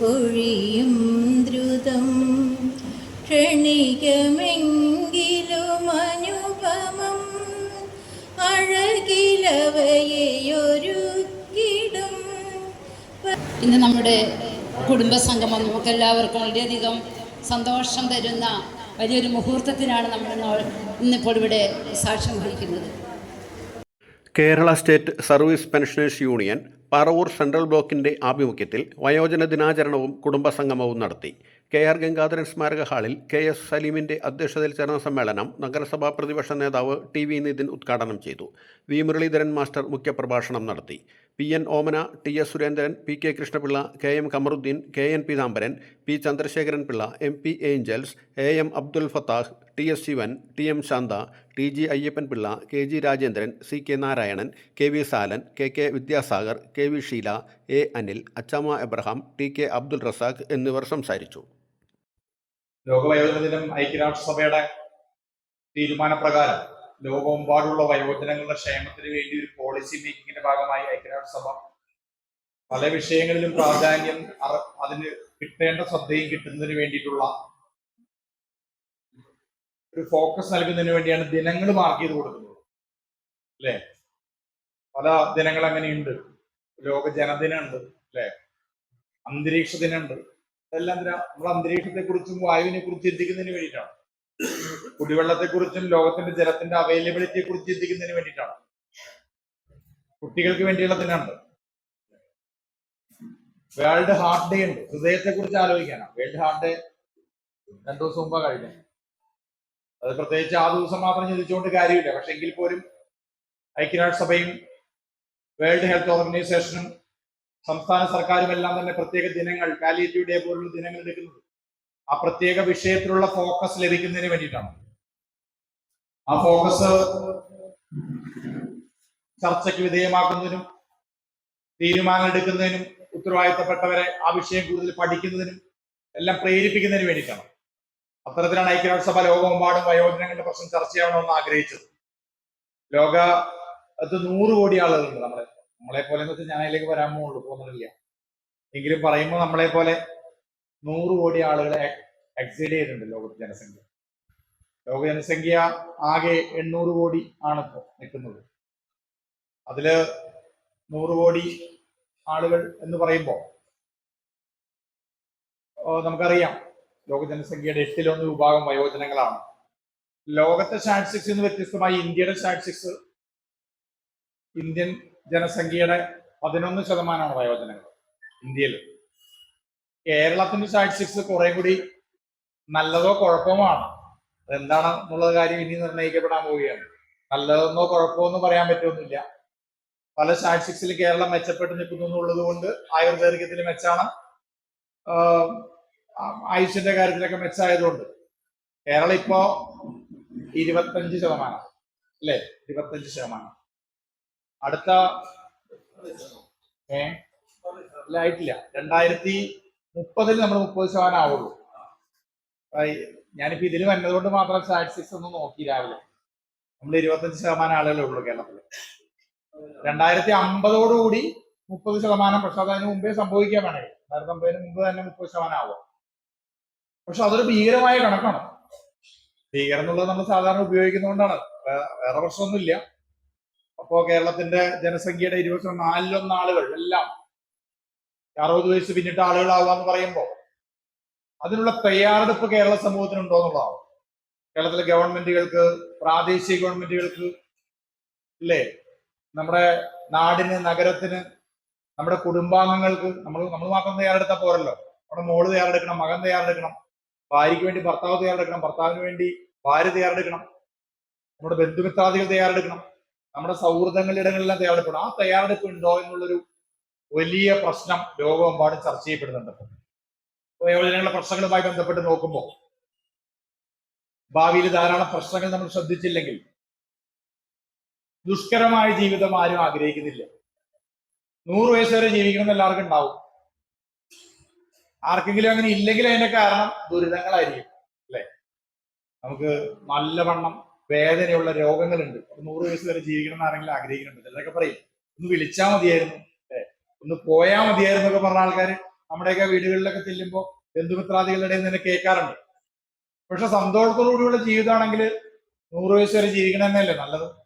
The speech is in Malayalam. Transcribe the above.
പൊഴിയും ദ്രുതം. ക്ഷണികമെങ്കിലും അനുപമം. അഴകിലവയൊരുക്കിടും ഇന്ന് നമ്മുടെ കുടുംബസംഗമം നമുക്കെല്ലാവർക്കും വളരെയധികം സന്തോഷം തരുന്ന വലിയൊരു മുഹൂർത്തത്തിനാണ് നമ്മൾ ഇന്നിപ്പോൾ ഇവിടെ സാക്ഷ്യം വഹിക്കുന്നത്. Kerala state service pensioners union Paravur central ബ്ലോക്കിന്റെ ആഭിമുഖ്യത്തിൽ വയോജന ദിനാചരണവും കുടുംബസംഗമവും നടത്തി. കെ ആർ ഗംഗാധരൻ സ്മാരക ഹാളിൽ കെ എസ് സലീമിന്റെ അധ്യക്ഷതയിൽ ചേർന്ന സമ്മേളനം നഗരസഭാ പ്രതിപക്ഷ നേതാവ് ടി വി നിതിൻ ഉദ്ഘാടനം ചെയ്തു. വി മുരളീധരൻ മാസ്റ്റർ മുഖ്യപ്രഭാഷണം നടത്തി. P N Omana T S Surendran P K Krishnapillai K M Kamaruddin K N Peethambaran P Chandrasekharan Pillai M P Angels A M Abdul Fathah T S Sivan T M Shantha T G Ayyappan Pillai K G Rajendran C K Narayanan K V Salan K K Vidyasagar K V Sheela A Anil Achamma Abraham T K Abdul Razak എന്നിവർ സംസാരിച്ചു. ലോകവയോജന ഐക്യരാഷ്ട്രസഭയുടെ തീരുമാനപ്രകാരം ലോകമെമ്പാടുള്ള വയോജനങ്ങളുടെ ക്ഷേമത്തിന് വേണ്ടി ഒരു പോളിസി മേക്കിങ്ങിന്റെ ഭാഗമായി ഐക്യരാഷ്ട്രസഭ പല വിഷയങ്ങളിലും പ്രാധാന്യം അതിന് കിട്ടേണ്ട ശ്രദ്ധയും കിട്ടുന്നതിന് വേണ്ടിയിട്ടുള്ള ഒരു ഫോക്കസ് നൽകുന്നതിന് വേണ്ടിയാണ് ദിനങ്ങൾ മാർക്ക് ചെയ്ത് കൊടുക്കുന്നത്. അല്ലേ? പല ദിനങ്ങൾ അങ്ങനെയുണ്ട്. ലോക ജനദിനുണ്ട് അല്ലേ? അന്തരീക്ഷ ദിനമുണ്ട്. ഇതെല്ലാം നമ്മൾ അന്തരീക്ഷത്തെ കുറിച്ചും വായുവിനെ കുറിച്ച് ചിന്തിക്കുന്നതിന് വേണ്ടിയിട്ടാണ്. കുടിവെള്ളത്തെ കുറിച്ചും ലോകത്തിന്റെ ജലത്തിന്റെ അവൈലബിലിറ്റിയെ കുറിച്ച് ചിന്തിക്കുന്നതിന് വേണ്ടിയിട്ടാണ്. കുട്ടികൾക്ക് വേണ്ടിയുള്ള ദിനമുണ്ട് വേൾഡ് ഹാർട്ട് ഡേ ഉണ്ട്. ഹൃദയത്തെ കുറിച്ച് ആലോചിക്കാനാണ് വേൾഡ് ഹാർട്ട് ഡേ രണ്ടു ദിവസം മുമ്പാ കഴിഞ്ഞത് അത് പ്രത്യേകിച്ച് ആ ദിവസം മാത്രം ചിന്തിച്ചുകൊണ്ട് കാര്യമില്ല. പക്ഷെ എങ്കിൽ പോലും ഐക്യരാഷ്ട്രസഭയും വേൾഡ് ഹെൽത്ത് ഓർഗനൈസേഷനും സംസ്ഥാന സർക്കാരും എല്ലാം തന്നെ പ്രത്യേക ദിനങ്ങൾ പാലിയേറ്റീവ് ഡേ പോലുള്ള ദിനങ്ങൾ എടുക്കുന്നത് ആ പ്രത്യേക വിഷയത്തിലുള്ള ഫോക്കസ് ലഭിക്കുന്നതിന് വേണ്ടിയിട്ടാണ്. ആ ഫോക്കസ് ചർച്ചയ്ക്ക് വിധേയമാക്കുന്നതിനും തീരുമാനം എടുക്കുന്നതിനും ഉത്തരവാദിത്തപ്പെട്ടവരെ ആ വിഷയം കൂടുതൽ പഠിക്കുന്നതിനും എല്ലാം പ്രേരിപ്പിക്കുന്നതിന് വേണ്ടിയിട്ടാണ്. അത്തരത്തിലാണ് ഐക്യരാഷ്ട്രസഭ ലോകമെമ്പാടും വയോജനങ്ങളുടെ പ്രശ്നം ചർച്ച ചെയ്യണമെന്ന് ആഗ്രഹിച്ചത്. ലോക അത് നൂറ് കോടി ആളുകളുണ്ട് നമ്മളെ. നമ്മളെ പോലെ എന്ന് വെച്ചാൽ ഞാൻ അതിലേക്ക് വരാൻ പോകുള്ളൂ പോകുന്നില്ല. എങ്കിലും പറയുമ്പോൾ നമ്മളെ പോലെ നൂറ് കോടി ആളുകളെ എക്സൈഡ് ചെയ്തിട്ടുണ്ട് ലോകത്തിന്റെ ജനസംഖ്യ. ലോക ജനസംഖ്യ ആകെ എണ്ണൂറ് കോടി ആണ് ഇപ്പോൾ നിൽക്കുന്നത്. അതിൽ നൂറ് കോടി ആളുകൾ എന്ന് പറയുമ്പോൾ നമുക്കറിയാം. ലോക ജനസംഖ്യയുടെ എട്ടിലൊന്ന് വിഭാഗം വയോജനങ്ങളാണ്. ലോകത്തെ സ്റ്റാറ്റിസ്റ്റിക്സ് നിന്ന് വ്യത്യസ്തമായി ഇന്ത്യയുടെ സ്റ്റാറ്റിസ്റ്റിക്സ് ഇന്ത്യൻ ജനസംഖ്യയുടെ പതിനൊന്ന് ശതമാനമാണ് വയോജനങ്ങൾ ഇന്ത്യയിൽ കേരളത്തിന്റെ സ്റ്റാറ്റിസ്റ്റിക്സ് കുറെ കൂടി നല്ലതോ കുഴപ്പമാണ് അതെന്താണ് എന്നുള്ള കാര്യം ഇനി നിർണയിക്കപ്പെടാൻ പോവുകയാണ്. നല്ലതെന്നോ കുഴപ്പമോ എന്ന് പറയാൻ പറ്റുമൊന്നുമില്ല പല സ്റ്റാറ്റിസ്റ്റിക്സിൽ കേരളം മെച്ചപ്പെട്ട് നിൽക്കുന്നു എന്നുള്ളത് കൊണ്ട് ആയുർവേദികത്തിൽ മെച്ചാണ് ആയുഷിന്റെ കാര്യത്തിലൊക്കെ മെച്ചായതുകൊണ്ട്. കേരളം ഇപ്പോ ഇരുപത്തഞ്ച് ശതമാനം അല്ലേ? ഇരുപത്തഞ്ച് ശതമാനം. അടുത്ത ഏ? ആയിട്ടില്ല. രണ്ടായിരത്തി മുപ്പതിൽ നമ്മൾ മുപ്പത് ശതമാനം ആവുള്ളൂ. ഞാനിപ്പോ ഇതിൽ വന്നതുകൊണ്ട് മാത്രം സ്റ്റാറ്റിസ്റ്റിക്സ് ഒന്നും നോക്കി രാവിലെ. നമ്മൾ ഇരുപത്തഞ്ച് ശതമാനം ആളുകളേ ഉള്ളൂ കേരളത്തിൽ രണ്ടായിരത്തി അമ്പതോടുകൂടി മുപ്പത് ശതമാനം പക്ഷെ അതിന് മുമ്പേ സംഭവിക്കാൻ വേണേ രണ്ടായിരത്തി അമ്പതിന് മുമ്പ് തന്നെ മുപ്പത് ശതമാനം ആവും പക്ഷെ അതൊരു ഭീകരമായ കണക്കാണ്. ഭീകരം എന്നുള്ളത് നമ്മൾ സാധാരണ ഉപയോഗിക്കുന്നതുകൊണ്ടാണ്. വേറെ പ്രശ്നമൊന്നുമില്ല. അപ്പോ കേരളത്തിന്റെ ജനസംഖ്യയുടെ ഇരുപത്തി നാലിലൊന്ന് ആളുകൾ എല്ലാം അറുപത് വയസ്സ് പിന്നിട്ട ആളുകളാവാന്ന് പറയുമ്പോൾ അതിനുള്ള തയ്യാറെടുപ്പ് കേരള സമൂഹത്തിനുണ്ടോ എന്നുള്ളതാണ്. കേരളത്തിലെ ഗവൺമെന്റുകൾക്ക് പ്രാദേശിക ഗവൺമെന്റുകൾക്ക് ഇല്ലേ നമ്മുടെ നാടിന് നഗരത്തിന് നമ്മുടെ കുടുംബാംഗങ്ങൾക്ക് നമ്മൾ നമ്മൾ മാത്രം തയ്യാറെടുത്താൽ പോരല്ലോ നമ്മുടെ മോൾ തയ്യാറെടുക്കണം മകൻ തയ്യാറെടുക്കണം ഭാര്യയ്ക്ക് വേണ്ടി ഭർത്താവ് തയ്യാറെടുക്കണം ഭർത്താവിന് വേണ്ടി ഭാര്യ തയ്യാറെടുക്കണം നമ്മുടെ ബന്ധുമിത്രാദികൾ തയ്യാറെടുക്കണം നമ്മുടെ സൗഹൃദങ്ങളുടെ ഇടങ്ങളെല്ലാം തയ്യാറെടുക്കണം ആ തയ്യാറെടുപ്പ് ഉണ്ടോ എന്നുള്ളൊരു വലിയ പ്രശ്നം ലോകമെമ്പാടും ചർച്ച ചെയ്യപ്പെടുന്നുണ്ട്. വയോജനങ്ങളുടെ പ്രശ്നങ്ങളുമായി ബന്ധപ്പെട്ട് നോക്കുമ്പോൾ ഭാവിയിൽ ധാരാളം പ്രശ്നങ്ങൾ നമ്മൾ ശ്രദ്ധിച്ചില്ലെങ്കിൽ ദുഷ്കരമായ ജീവിതം ആരും ആഗ്രഹിക്കുന്നില്ല. നൂറ് വയസ്സ് വരെ ജീവിക്കണം എല്ലാവർക്കും ഉണ്ടാവും. ആർക്കെങ്കിലും അങ്ങനെ ഇല്ലെങ്കിൽ അതിന്റെ കാരണം ദുരിതങ്ങളായിരിക്കും അല്ലെ? നമുക്ക് നല്ലവണ്ണം വേദനയുള്ള രോഗങ്ങളുണ്ട്. നൂറ് വയസ്സ് വരെ ജീവിക്കണം എന്ന് ആരെങ്കിലും ആഗ്രഹിക്കുന്നുണ്ട്? ചിലരൊക്കെ പറയും ഒന്ന് വിളിച്ചാൽ മതിയായിരുന്നു അല്ലെ? ഒന്ന് പോയാൽ മതിയായിരുന്നു എന്നൊക്കെ പറഞ്ഞ ആൾക്കാർ നമ്മുടെയൊക്കെ വീടുകളിലൊക്കെ ചെല്ലുമ്പോൾ ബന്ധുമിത്രാദികളുടെ നിന്ന് കേൾക്കാറുണ്ട്. പക്ഷെ സന്തോഷത്തോടുകൂടിയുള്ള ജീവിതമാണെങ്കിൽ നൂറ് വയസ്സ് വരെ ജീവിക്കണം തന്നെയല്ലേ നല്ലത്?